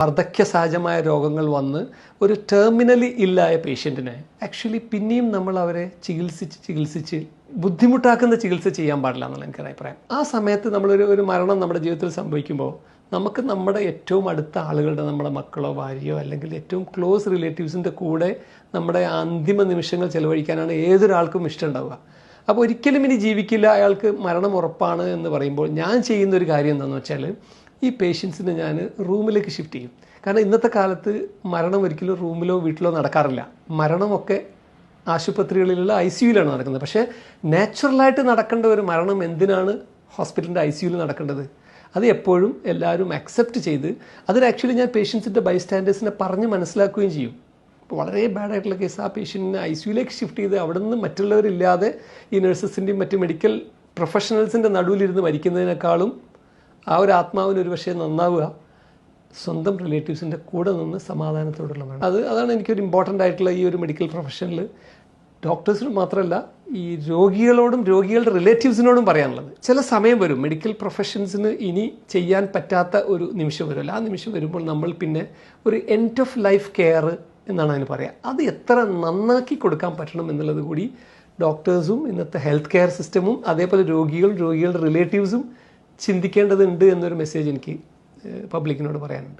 വാർദ്ധക്യ സഹജമായ രോഗങ്ങൾ വന്ന് ഒരു ടെർമിനലി ഇല്ലായ പേഷ്യന്റിനെ ആക്ച്വലി പിന്നെയും നമ്മൾ അവരെ ചികിത്സിച്ച് ചികിത്സിച്ച് ബുദ്ധിമുട്ടാക്കുന്ന ചികിത്സ ചെയ്യാൻ പാടില്ല എന്നുള്ള എനിക്ക് അഭിപ്രായം. ആ സമയത്ത് നമ്മളൊരു ഒരു മരണം നമ്മുടെ ജീവിതത്തിൽ സംഭവിക്കുമ്പോൾ നമുക്ക് നമ്മുടെ ഏറ്റവും അടുത്ത ആളുകളുടെ നമ്മുടെ മക്കളോ ഭാര്യയോ അല്ലെങ്കിൽ ഏറ്റവും ക്ലോസ് റിലേറ്റീവ്സിന്റെ കൂടെ നമ്മുടെ അന്തിമ നിമിഷങ്ങൾ ചെലവഴിക്കാനാണ് ഏതൊരാൾക്കും ഇഷ്ടമുണ്ടാവുക. അപ്പോൾ ഒരിക്കലും ഇനി ജീവിക്കില്ല അയാൾക്ക് മരണം ഉറപ്പാണ് എന്ന് പറയുമ്പോൾ ഞാൻ ചെയ്യുന്ന ഒരു കാര്യം എന്താണെന്ന് വെച്ചാൽ ഈ പേഷ്യൻസിനെ ഞാൻ റൂമിലേക്ക് ഷിഫ്റ്റ് ചെയ്യും. കാരണം ഇന്നത്തെ കാലത്ത് മരണം ഒരിക്കലും റൂമിലോ വീട്ടിലോ നടക്കാറില്ല. മരണമൊക്കെ ആശുപത്രികളിലുള്ള ഐ സിയുലാണ് നടക്കുന്നത്. പക്ഷേ നാച്ചുറലായിട്ട് നടക്കേണ്ട ഒരു മരണം എന്തിനാണ് ഹോസ്പിറ്റലിന്റെ ഐ സിയുയിൽ നടക്കേണ്ടത്? അത് എപ്പോഴും എല്ലാവരും അക്സെപ്റ്റ് ചെയ്ത് അതിന് ആക്ച്വലി ഞാൻ പേഷ്യൻസിന്റെ ബൈസ്റ്റാൻഡേഴ്സിനെ പറഞ്ഞ് മനസ്സിലാക്കുകയും ചെയ്യും. വളരെ ബാഡ് ആയിട്ടുള്ള കേസ് ആ പേഷ്യന്റിനെ ഐ സിയുലേക്ക് ഷിഫ്റ്റ് ചെയ്ത് അവിടെ നിന്ന് മറ്റുള്ളവരില്ലാതെ ഈ നഴ്സസിന്റെയും മറ്റ് മെഡിക്കൽ പ്രൊഫഷണൽസിന്റെ നടുവിലിരുന്ന് മരിക്കുന്നതിനേക്കാളും ആ ഒരു ആത്മാവിന് ഒരു പക്ഷേ നന്നാവുക. സ്വന്തം റിലേറ്റീവ്സിന്റെ കൂടെ നിന്ന് സമാധാനത്തോടുള്ള അത് അതാണ് എനിക്കൊരു ഇമ്പോർട്ടന്റ് ആയിട്ടുള്ള ഈ ഒരു മെഡിക്കൽ പ്രൊഫഷനിൽ ഡോക്ടേഴ്സിനും മാത്രമല്ല ഈ രോഗികളോടും രോഗികളുടെ റിലേറ്റീവ്സിനോടും പറയാനുള്ളത്. ചില സമയം വരും മെഡിക്കൽ പ്രൊഫഷൻസിന് ഇനി ചെയ്യാൻ പറ്റാത്ത ഒരു നിമിഷം വരുമല്ലോ ആ നിമിഷം വരുമ്പോൾ നമ്മൾ പിന്നെ ഒരു എൻഡ് ഓഫ് ലൈഫ് കെയർ എന്നാണ് അതിന് പറയുക അത് എത്ര നന്നാക്കി കൊടുക്കാൻ പറ്റണം എന്നുള്ളത് കൂടി ഡോക്ടേഴ്സും ഇന്നത്തെ ഹെൽത്ത് കെയർ സിസ്റ്റമും അതേപോലെ രോഗികളും രോഗികളുടെ റിലേറ്റീവ്സും ചിന്തിക്കേണ്ടതുണ്ട് എന്നൊരു മെസ്സേജ് എനിക്ക് പബ്ലിക്കിനോട് പറയാനുണ്ട്.